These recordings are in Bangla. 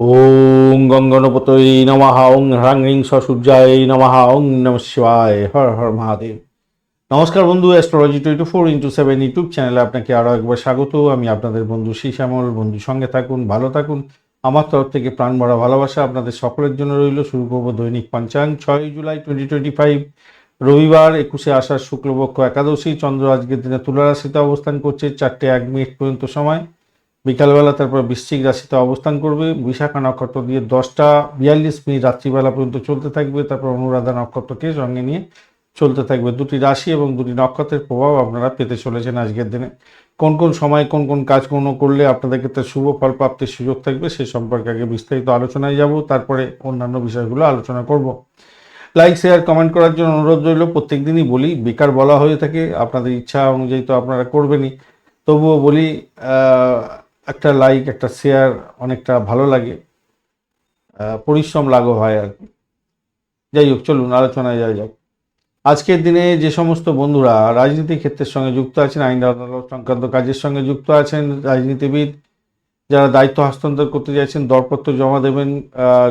ওং গঙ্গনপতই নমঃ, ওং হ্রাং হ্রিং সূর্যায় নমঃ, ওং নম শিবায়, হর হর মহাদেব। নমস্কার বন্ধু astrology twenty four into seven YouTube চ্যানেলে আপনাকে আরও একবার স্বাগত। আমি আপনাদের বন্ধু শ্যামল বন্ধু, সঙ্গে থাকুন, ভালো থাকুন। আমার তরফ থেকে প্রাণ ভরা ভালোবাসা আপনাদের সকলের জন্য রইল। শুরু করব দৈনিক পঞ্চাং ছয় জুলাই টোয়েন্টি টোয়েন্টি ফাইভ রবিবার একুশে আষাঢ় শুক্লপক্ষ একাদশী। চন্দ্র আজকের দিনে তুলা রাশিতে অবস্থান করছে। চারটে এক মিনিট পর্যন্ত সময়। বিকালবেলা তারপর বৃশ্চিক রাশিতে অবস্থান করবে। বিশাখা নক্ষত্র দিয়ে দশটা বিয়াল্লিশ মিনিট রাত্রিবেলা পর্যন্ত চলতে থাকবে। তারপর অনুরাধা নক্ষত্রকে সঙ্গে নিয়ে চলতে থাকবে। দুটি রাশি এবং দুটি নক্ষত্রের প্রভাব আপনারা পেতে চলেছেন আজকের দিনে। কোন কোন সময় কোন কোন কাজকর্ম করলে আপনাদের ক্ষেত্রে শুভ ফল প্রাপ্তির সুযোগ থাকবে সে সম্পর্কে আগে বিস্তারিত আলোচনায় যাব। তারপরে অন্যান্য বিষয়গুলো আলোচনা করব। লাইক, শেয়ার, কমেন্ট করার জন্য অনুরোধ রইল। প্রত্যেক দিনই বলি, বেকার বলা হয়ে থাকে। আপনাদের ইচ্ছা অনুযায়ী তো আপনারা করবেনই। তবুও বলি একটা লাইক একটা শেয়ার অনেকটা ভালো লাগে। পরিশ্রম লাঘব হয় আর কি। যাই হোক, চলুন, আলোচনায় যাওয়া যাক। আজকের দিনে যে সমস্ত বন্ধুরা রাজনীতি ক্ষেত্রের সঙ্গে যুক্ত আছেন, আইন, আদালত, সংক্রান্ত কাজের সঙ্গে যুক্ত আছেন, রাজনীতিবিদ, যারা দায়িত্ব হস্তান্তর করতে চাইছেন, দরপত্র জমা দেবেন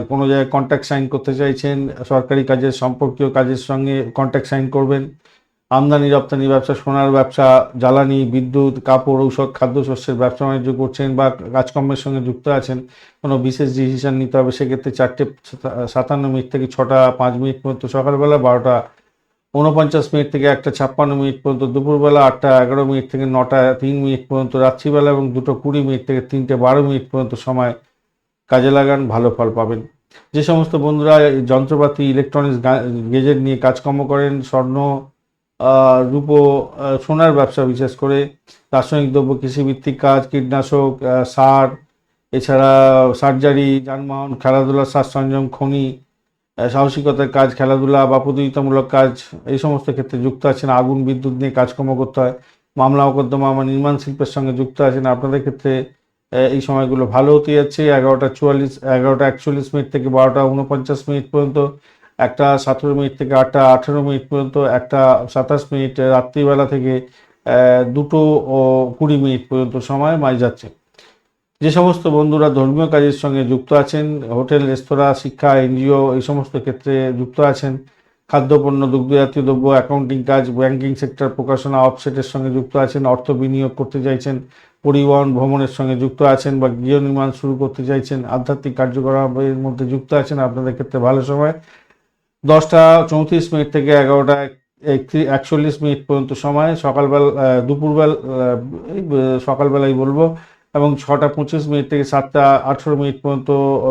কোনো জায়গায় কন্ট্যাক্ট সাইন করতে চাইছেন, সরকারি কাজের, সম্পর্কীয় কাজের সঙ্গে কন্ট্যাক্ট সাইন করবেন আমদানি, রপ্তানি ব্যবসা, সোনার ব্যবসা, জ্বালানি, বিদ্যুৎ, কাপড়, ঔষধ, খাদ্যশস্যের ব্যবসা বাণিজ্য করছেন বা কাজকর্মের সঙ্গে যুক্ত আছেন, কোনো বিশেষ ডিসিশন নিতে হবে, সেক্ষেত্রে চারটে সাতান্ন মিনিট থেকে ছটা পাঁচ মিনিট পর্যন্ত, সকালবেলা বারোটা উনপঞ্চাশ মিনিট থেকে একটা ছাপ্পান্ন মিনিট পর্যন্ত, দুপুরবেলা আটটা এগারো মিনিট থেকে নটা তিন মিনিট পর্যন্ত, রাত্রিবেলা এবং দুটো কুড়ি মিনিট থেকে তিনটে বারো মিনিট পর্যন্ত সময় কাজে লাগান, ভালো ফল পাবেন। যে সমস্ত বন্ধুরা যন্ত্রপাতি ইলেকট্রনিক্স গেজেট নিয়ে কাজকর্ম করেন, স্বর্ণ রূপো সোনার ব্যবসা বিশেষ করে, রাসায়নিক দ্রব্য, কৃষিভিত্তিক কাজ, কীটনাশক সার, এছাড়া সার্জারি, যানবাহন খেলাধুলা সাজ সরঞ্জাম খনি সাহসিকতার কাজ, খেলাধুলা বা প্রতিযোগিতামূলক কাজ, এই সমস্ত ক্ষেত্রে যুক্ত আছেন। আগুন, বিদ্যুৎ নিয়ে কাজকর্ম করতে হয়। মামলা, মোকদ্দমা আমার নির্মাণ শিল্পের সঙ্গে যুক্ত আছেন। আপনাদের ক্ষেত্রে এই সময়গুলো ভালো হতে যাচ্ছে। এগারোটা চুয়াল্লিশ, এগারোটা একচল্লিশ মিনিট থেকে বারোটা উনপঞ্চাশ মিনিট পর্যন্ত একটা সতেরো মিনিট থেকে আটটা আঠেরো মিনিট পর্যন্ত, একটা সাতাশ মিনিট রাত্রিবেলা থেকে দুটো কুড়ি মিনিট পর্যন্ত সময় মাই যাচ্ছে। যে সমস্ত বন্ধুরা ধর্মীয় কাজের সঙ্গে যুক্ত আছেন, হোটেল, রেস্তোরাঁ, শিক্ষা, এনজিও, এই সমস্ত ক্ষেত্রে যুক্ত আছেন, খাদ্যপণ্য, দুগ্ধজাতীয় দ্রব্য, অ্যাকাউন্টিং কাজ, ব্যাংকিং সেক্টর, প্রকাশনা, অফসেটের সঙ্গে যুক্ত আছেন, অর্থ বিনিয়োগ করতে চাইছেন, পরিবহন, ভ্রমণের সঙ্গে যুক্ত আছেন বা গৃহ নির্মাণ শুরু করতে চাইছেন, আধ্যাত্মিক কার্যকলাপের মধ্যে যুক্ত আছেন, আপনাদের ক্ষেত্রে ভালো সময়। দশটা চৌত্রিশ মিনিট থেকে এগারোটা একচল্লিশ মিনিট পর্যন্ত সময়, সকালবেলা দুপুরবেলা সকালবেলায় বলব, এবং ছটা পঁচিশ মিনিট থেকে সাতটা আঠেরো মিনিট পর্যন্ত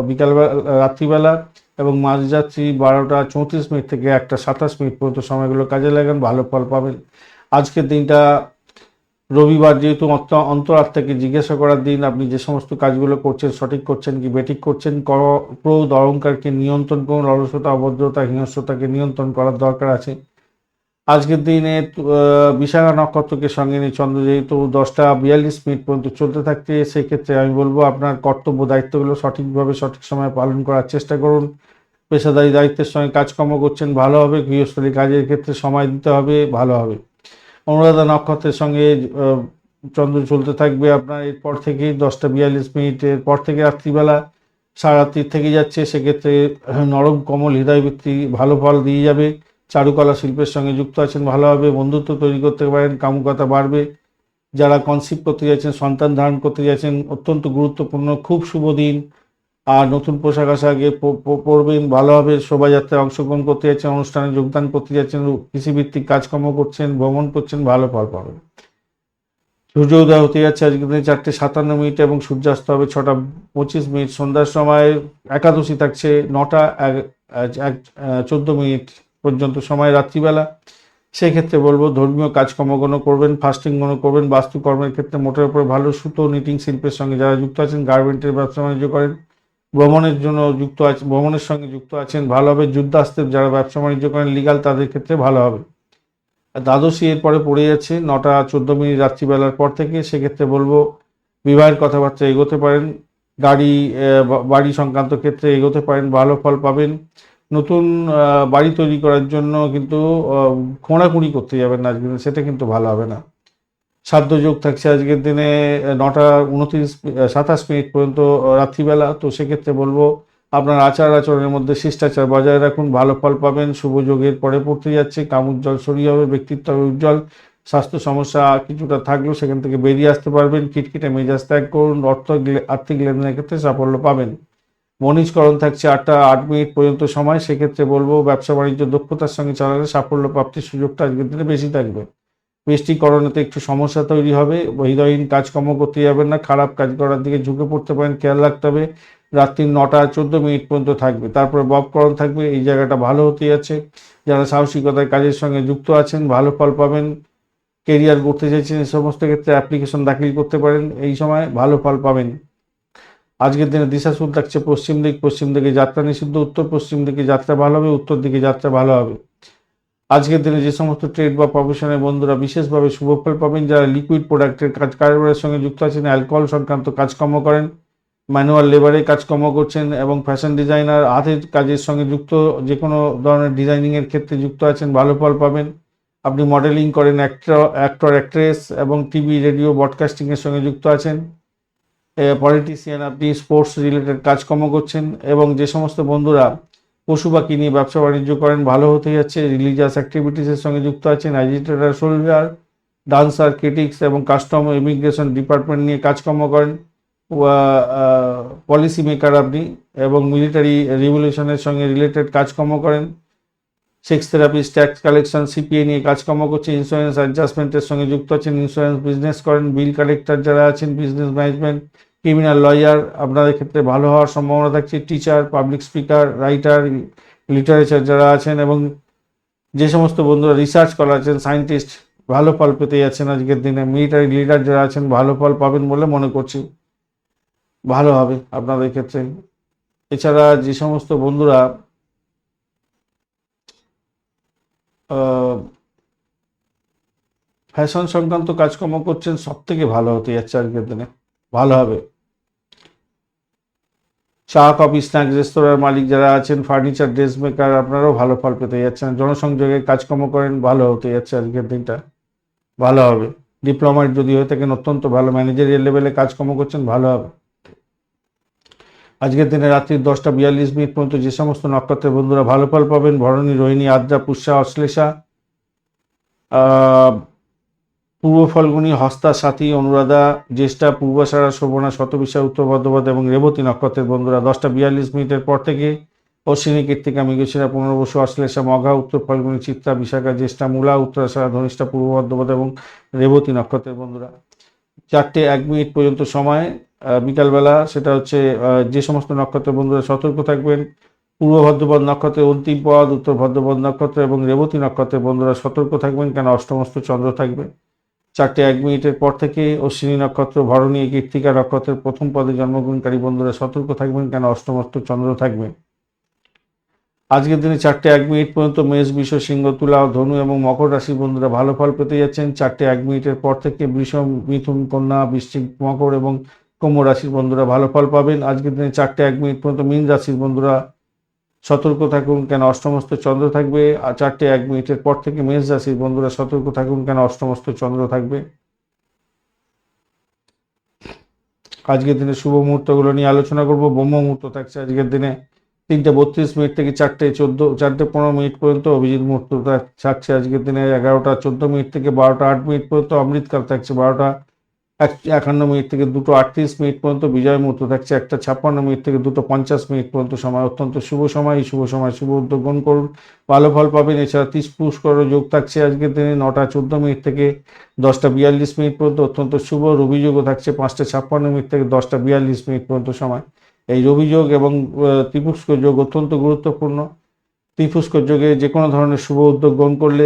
বিকালবেলা, রাত্রিবেলা, এবং মাঝরাত্রি বারোটা চৌত্রিশ মিনিট থেকে একটা সাতাশ মিনিট পর্যন্ত সময়গুলো কাজে লাগান, ভালো ফল পাবেন। আজকের দিনটা রবিবার যেহেতু অন্ত- অন্তরাত্মাকে জিজ্ঞাসা করার দিন, আপনি যে সমস্ত কাজগুলো করছেন, সঠিক করছেন কি বেঠিক করছেন কর- ক্রোধ অহংকারকে নিয়ন্ত্রণ করুন, অলসতা, অভদ্রতা, হিংস্রতাকে নিয়ন্ত্রণ করার দরকার আছে। আজকের দিনে বিশাখা নক্ষত্রকে সঙ্গে নিয়ে চন্দ্র যেহেতু দশটা বিয়াল্লিশ মিনিট পর্যন্ত চলতে থাকতে সেক্ষেত্রে আমি বলব আপনার কর্তব্য, দায়িত্বগুলো সঠিকভাবে সঠিক সময়ে পালন করার চেষ্টা করুন। পেশাদারি দায়িত্বের সঙ্গে কাজকর্ম করছেন, ভালো হবে। গৃহস্থলী কাজের ক্ষেত্রে সময় দিতে হবে, ভালো হবে। অনুরাধা নক্ষত্রের সঙ্গে চন্দ্র চলতে থাকবে আপনার এরপর থেকেই দশটা বিয়াল্লিশ মিনিটের পর থেকে রাত্রিবেলা সারা রাত্রি থেকে যাচ্ছে। সেক্ষেত্রে নরম, কমল হৃদয়বৃত্তি ভালো ফল দিয়ে যাবে। চারুকলা শিল্পের সঙ্গে যুক্ত আছেন ভালোভাবে বন্ধুত্ব তৈরি করতে পারেন কামুকতা বাড়বে। যারা কনসিভ করতে যাচ্ছেন, সন্তান ধারণ করতে যাচ্ছেন, অত্যন্ত গুরুত্বপূর্ণ। খুব শুভ দিন। আর নতুন পোশাক আশাকে পরবেন, ভালো হবে, শোভাযাত্রায় অংশগ্রহণ করতে যাচ্ছেন, অনুষ্ঠানে যোগদান করতে যাচ্ছেন, কৃষিভিত্তিক কাজকর্ম করছেন, ভ্রমণ করছেন, ভালো ফল পাবেন। সূর্য উদয় হতে যাচ্ছে আজকে দিনে চারটে সাতান্ন মিনিট এবং সূর্যাস্ত হবে ছটা পঁচিশ মিনিট। সন্ধ্যার সময় একাদশী থাকছে নটা, এক- এক চোদ্দ মিনিট পর্যন্ত সময় রাত্রিবেলা। সেক্ষেত্রে বলব ধর্মীয় কাজকর্মগুলো করবেন ফাস্টিং ফাস্টিংগুলো করবেন, বাস্তুকর্মের ক্ষেত্রে মোটের উপর ভালো সুতো নিটিং শিল্পের সঙ্গে যারা যুক্ত আছেন গার্মেন্টের ব্যবসা বাণিজ্য করেন ভ্রমণের জন্য যুক্ত আছে ভ্রমণের সঙ্গে যুক্ত আছেন, ভালো হবে। যুদ্ধাস্ত্রের যারা ব্যবসা বাণিজ্য করেন লিগাল তাদের ক্ষেত্রে ভালো হবে। দ্বাদশী এরপরে পড়ে যাচ্ছে, নটা চোদ্দ মিনিট রাত্রিবেলার পর থেকে। সেক্ষেত্রে বলব, বিবাহের কথাবার্তা এগোতে পারেন। গাড়ি বাড়ি সংক্রান্ত ক্ষেত্রে এগোতে পারেন, ভালো ফল পাবেন। নতুন বাড়ি তৈরি করার জন্য কিন্তু খোঁড়াখুঁড়ি করতে যাবেন না, সেটা কিন্তু ভালো হবে না। যোগ থাকছে আজকের দিনে নটা উনত্রিশ সাতাশ মিনিট পর্যন্ত রাত্রিবেলা। তো সেক্ষেত্রে বলব, আপনার আচার আচরণের মধ্যে শিষ্টাচার বজায় রাখুন, ভালো ফল পাবেন, শুভ যোগের পরে পড়তে যাচ্ছে, কাম উজ্জ্বল শরীর হবে, ব্যক্তিত্ব হবে উজ্জ্বল, স্বাস্থ্য সমস্যা কিছুটা থাকলেও সেখান থেকে বেরিয়ে আসতে পারবেন কিটকিটে মেজাজ ত্যাগ করুন অর্থ আর্থিক লেনদেনের ক্ষেত্রে সাফল্য পাবেন। মনিজকরণ থাকছে আটটা আট মিনিট পর্যন্ত সময়, সেক্ষেত্রে বলব ব্যবসা বাণিজ্য দক্ষতার সঙ্গে চালালে সাফল্য প্রাপ্তির সুযোগটা আজকের দিনে বেশি থাকবে। বৃষ্টিকরণেতে একটু সমস্যা তৈরি হবে হৃদয়হীন কাজকর্ম করতে যাবেন না, খারাপ কাজ করার দিকে ঝুঁকে পড়তে পারেন, খেয়াল রাখতে হবে, রাত্রি নটা চোদ্দ মিনিট পর্যন্ত থাকবে, তারপরে বককরণ থাকবে, এই জায়গাটা ভালো হতে যাচ্ছে। যারা সাহসিকতার কাজের সঙ্গে যুক্ত আছেন, ভালো ফল পাবেন, কেরিয়ার করতে চাইছেন এই সমস্ত ক্ষেত্রে অ্যাপ্লিকেশন দাখিল করতে পারেন, এই সময় ভালো ফল পাবেন। আজকের দিনে দিশা দিশাশুল থাকছে পশ্চিম দিক, পশ্চিম দিকে যাত্রা নিষিদ্ধ, উত্তর পশ্চিম দিকে যাত্রা ভালো হবে, উত্তর দিকে যাত্রা ভালো হবে। আজকের দিনে যে সমস্ত ট্রেড বা প্রফেশনের বন্ধুরা বিশেষভাবে শুভ ফল পাবেন, যারা লিকুইড প্রোডাক্টের কাজ, কারবারের সঙ্গে যুক্ত আছেন অ্যালকোহল সংক্রান্ত কাজকর্ম করেন ম্যানুয়াল লেবারে কাজকর্ম করছেন এবং ফ্যাশন ডিজাইনার হাতের কাজের সঙ্গে যুক্ত যে কোনো ধরনের ডিজাইনিংয়ের ক্ষেত্রে যুক্ত আছেন, ভালো ফল পাবেন। আপনি মডেলিং করেন অ্যাক্টর অ্যাক্টর অ্যাক্ট্রেস এবং টিভি রেডিও ব্রডকাস্টিংয়ের সঙ্গে যুক্ত আছেন। পলিটিশিয়ান আপনি স্পোর্টস রিলেটেড কাজকর্ম করছেন এবং যে সমস্ত বন্ধুরা পশু পাখি নিয়ে ব্যবসা বাণিজ্য করেন, ভালো হতে যাচ্ছে। রিলিজিয়াস অ্যাক্টিভিটিসের সঙ্গে যুক্ত আছেন। অ্যাজিটেটার সোলজার ডান্সার ক্রিটিক্স এবং কাস্টম ইমিগ্রেশন ডিপার্টমেন্ট নিয়ে কাজকর্ম করেন। পলিসি মেকার আপনি এবং মিলিটারি রিভলিউশনের সঙ্গে রিলেটেড কাজকর্ম করেন। Sex therapist tax collection CPA নিয়ে কাজকর্ম করছে ইন্স্যুরেন্স অ্যাডজাস্টমেন্টের সঙ্গে যুক্ত আছেন। ইন্স্যুরেন্স বিজনেস করেন। বিল কালেক্টর যারা আছেন বিজনেস ম্যানেজমেন্ট ক্রিমিনাল লয়ার আপনাদের ক্ষেত্রে ভালো হওয়ার সম্ভাবনা থাকছে। Teacher, public speaker, writer, literature যারা আছেন এবং যে সমস্ত বন্ধুরা রিসার্চ করা আছেন, সায়েন্টিস্ট ভালো ফল পেতে যাচ্ছেন আজকের দিনে। মিলিটারি লিডার যারা আছেন, ভালো ফল পাবেন বলে মনে করছি। ভালো হবে আপনাদের ক্ষেত্রে। এছাড়া যে সমস্ত বন্ধুরা ফ্যাশন সংক্রান্ত কাজকর্ম করছেন সব থেকে ভালো হতে যাচ্ছে আজকের দিনে। ভালো হবে। চা, কফি, স্ন্যাক্স, রেস্তোরাঁর মালিক যারা আছেন, ফার্নিচার, ড্রেস মেকার, আপনারাও ভালো ফল পেতে যাচ্ছেন। জনসংযোগে কাজকর্ম করেন, ভালো হতে যাচ্ছে আজকের দিনটা। ভালো হবে। ডিপ্লোমার যদি হয়ে থাকেন, অত্যন্ত ভালো। ম্যানেজারিয়াল লেভেলে কাজকর্ম করছেন, ভালো হবে। আজকের দিনে রাত্রি দশটা বিয়াল্লিশ মিনিট পর্যন্ত যে সমস্ত নক্ষত্রের বন্ধুরা ভালো ফল পাবেন, ভরণী, রোহিণী, আদ্রা, পুষ্যা, অশ্লেষা পূর্ব ফলগুনি, হস্তা, সাথী, অনুরাধা, জ্যেষ্ঠা পূর্বাষাঢ়া শোভনা, শতবিশা, উত্তর বর্ধমান এবং রেবতী নক্ষত্রের বন্ধুরা, দশটা বিয়াল্লিশ মিনিটের পর থেকে অশ্বিনী, কীর্তিকা, মৃগশিরা, পুনর্বসু, অশ্লেষা, মঘা, উত্তর ফলগুনি, চিত্রা, বিশাখা, জ্যেষ্ঠা, মূলা উত্তরাষাঢ়া ধনিষ্ঠা, পূর্ব বর্ধমান এবং রেবতী নক্ষত্রের বন্ধুরা। চারটে এক মিনিট পর্যন্ত সময় বিকালবেলা, সেটা হচ্ছে যে সমস্ত নক্ষত্রের বন্ধুরা সতর্ক থাকবেন, পূর্ব ভদ্রপদ নক্ষত্রের অন্তিম পদ, উত্তর ভদ্রপদ নক্ষত্র এবং রেবতী নক্ষত্রের বন্ধুরা সতর্ক থাকবেন, কেন অষ্টমস্ত চন্দ্র থাকবে। চারটে এক মিনিটের পর থেকে অশ্বিনী নক্ষত্র, ভরণী, কীর্তিকা নক্ষত্রের প্রথম পদে জন্মগ্রহণকারী বন্ধুরা সতর্ক থাকবেন, কেন অষ্টমস্ত চন্দ্র থাকবে। আজকের দিনে চারটে এক মিনিট পর্যন্ত মেষ, বিষ, সিংহ, তুলা, ধনু এবং মকর রাশির বন্ধুরা ভালো ফল পেতে যাচ্ছেন। চারটে এক মিনিটের পর থেকে বৃষ মিথুন, কন্যা, বৃশ্চিক, মকর এবং কুম্ভ রাশির বন্ধুরা ভালো ফল পাবেন। আজকের দিনে চারটে এক মিনিট পর্যন্ত মীন রাশির বন্ধুরা সতর্ক থাকুন, কেন অষ্টমস্ত চন্দ্র থাকবে? আর চারটে এক মিনিটের পর থেকে মেষ রাশির বন্ধুরা সতর্ক থাকুন, কেন অষ্টমস্ত চন্দ্র থাকবে? আজকের দিনে শুভ মুহূর্তগুলো নিয়ে আলোচনা করব। ব্রহ্ম মুহূর্ত থাকছে আজকের দিনে। তিনটে বত্রিশ মিনিট থেকে চারটে চোদ্দ, চারটে পনেরো মিনিট পর্যন্ত অভিজিৎ মুহূর্ত থাকছে আজকের দিনে। এগারোটা চোদ্দ মিনিট থেকে বারোটা আট মিনিট পর্যন্ত অমৃতকাল থাকছে বারোটা। এক একান্ন মিনিট থেকে দুটো আটত্রিশ মিনিট পর্যন্ত, বিজয় মুহূর্ত থাকছে একটা ছাপ্পান্ন মিনিট থেকে দুটো পঞ্চাশ মিনিট পর্যন্ত সময়। অত্যন্ত শুভ সময়, এই শুভ সময় শুভ উদ্যোগ গ্রহণ করুন। ভালো ফল পাবেন। এছাড়া তিস পুষ্কর যোগ থাকছে আজকের দিনে, নটা চোদ্দ মিনিট থেকে দশটা বিয়াল্লিশ মিনিট পর্যন্ত। অত্যন্ত শুভ রবিযোগও থাকছে পাঁচটা ছাপ্পান্ন মিনিট থেকে দশটা বিয়াল্লিশ মিনিট পর্যন্ত সময়। এই রবিযোগ এবং ত্রিপুষ্কর যোগ অত্যন্ত গুরুত্বপূর্ণ। ত্রিপুষ্কর যোগে যে কোনো ধরনের শুভ উদ্যোগ গ্রহণ করলে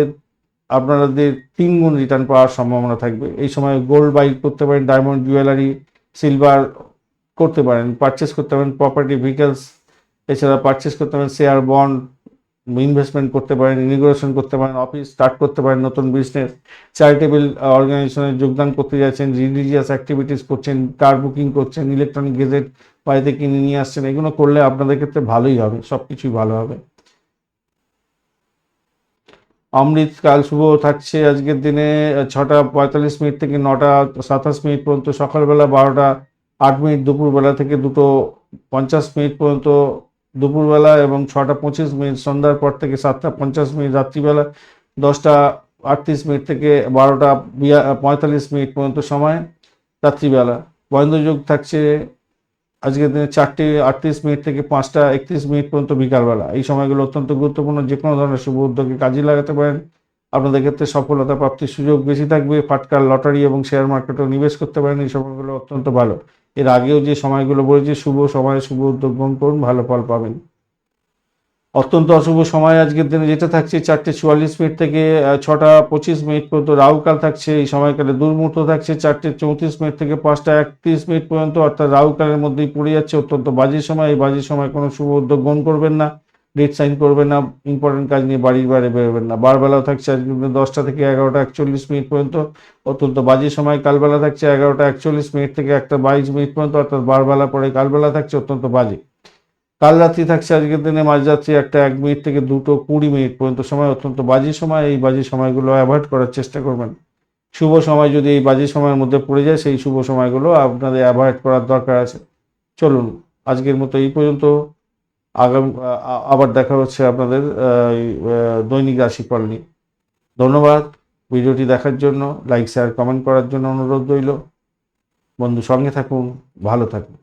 আপনাদের তিন গুণ রিটার্ন পাওয়ার সম্ভাবনা থাকবে। এই সময় গোল্ড বাই করতে পারেন ডায়মন্ড জুয়েলারি সিলভার করতে পারেন পারচেস করতে পারেন প্রপার্টি ভেহিকেলস এছাড়া পারচেস করতে পারেন শেয়ার বন্ড ইনভেস্টমেন্ট করতে পারেন ইমিগ্রেশন করতে পারেন অফিস স্টার্ট করতে পারেন, নতুন বিজনেস চ্যারিটেবল অর্গানাইজেশনে যোগদান করতে যাচ্ছেন রিলিজিয়াস অ্যাক্টিভিটিস করছেন কার বুকিং করছেন ইলেকট্রনিক গেজেট বাড়িতে কিনে নিয়ে আসছেন, এগুলো করলে আপনাদের ক্ষেত্রে ভালোই হবে সব কিছুই ভালো হবে। অমৃত কাল শুভ থাকছে আজকের দিনে, ছটা পঁয়তাল্লিশ মিনিট থেকে নটা সাতাশ মিনিট পর্যন্ত, সকালবেলা বারোটা আট মিনিট দুপুরবেলা থেকে দুটো পঞ্চাশ মিনিট পর্যন্ত দুপুরবেলা এবং ছটা পঁচিশ মিনিট সন্ধ্যার পর থেকে সাতটা পঞ্চাশ মিনিট রাত্রিবেলা, দশটা আটত্রিশ মিনিট থেকে বারোটা পঁয়তাল্লিশ মিনিট পর্যন্ত সময় রাত্রিবেলা। বন্ধযোগ থাকছে আজকের দিনে চারটে আটত্রিশ মিনিট থেকে পাঁচটা একত্রিশ মিনিট পর্যন্ত বিকালবেলা। এই সময়গুলো অত্যন্ত গুরুত্বপূর্ণ যে কোনো ধরনের শুভ উদ্যোগে কাজে লাগাতে পারেন। আপনাদের ক্ষেত্রে সফলতা প্রাপ্তির সুযোগ বেশি থাকবে, ফাটকার লটারি এবং শেয়ার মার্কেটেও নিবেশ করতে পারেন, এই সময়গুলো অত্যন্ত ভালো। এর আগেও যে সময়গুলো বলেছি, শুভ সময়ে শুভ উদ্যোগ গ্রহণ করুন, ভালো ফল পাবেন। অত্যন্ত অশুভ সময় আজকের দিনে যেটা থাকছে, চারটে চুয়াল্লিশ মিনিট থেকে ছটা পঁচিশ মিনিট পর্যন্ত রাহুকাল থাকছে, এই সময়কালে দুর্মূর্ত থাকছে, চারটে চৌত্রিশ মিনিট থেকে পাঁচটা একত্রিশ মিনিট পর্যন্ত, অর্থাৎ রাহুকালের মধ্যেই পড়ে যাচ্ছে, অত্যন্ত বাজে সময়, এই বাজে সময় কোনো শুভ উদ্যোগ গ্রহণ করবেন না, ডেট সাইন করবেন না ইম্পর্টেন্ট কাজ নিয়ে বাড়ির বাইরে বেরোবেন না, বারবেলাও থাকছে আজকে দশটা থেকে এগারোটা একচল্লিশ মিনিট পর্যন্ত, অত্যন্ত বাজে সময়, কালবেলা থাকছে এগারোটা একচল্লিশ মিনিট থেকে একটা বাইশ মিনিট পর্যন্ত, অর্থাৎ বারবেলা পরে কালবেলা থাকছে, অত্যন্ত বাজে। কাল রাত্রি থাকছে, আজকের দিনে মাঝরাত্রি একটা এক মিনিট থেকে দুটো কুড়ি মিনিট পর্যন্ত সময়, অত্যন্ত বাজে সময়। এই বাজে সময়গুলো অ্যাভয়েড করার চেষ্টা করবেন। শুভ সময় যদি এই বাজে সময়ের মধ্যে পড়ে যায়, সেই শুভ সময়গুলো আপনাদের অ্যাভয়েড করার দরকার আছে। চলুন, আজকের মতো এই পর্যন্ত। আগাম আবার দেখা হচ্ছে আপনাদের দৈনিক রাশিফল নিয়ে। ধন্যবাদ ভিডিওটি দেখার জন্য। লাইক, শেয়ার, কমেন্ট করার জন্য অনুরোধ রইল। বন্ধু সঙ্গে থাকুন, ভালো থাকুন।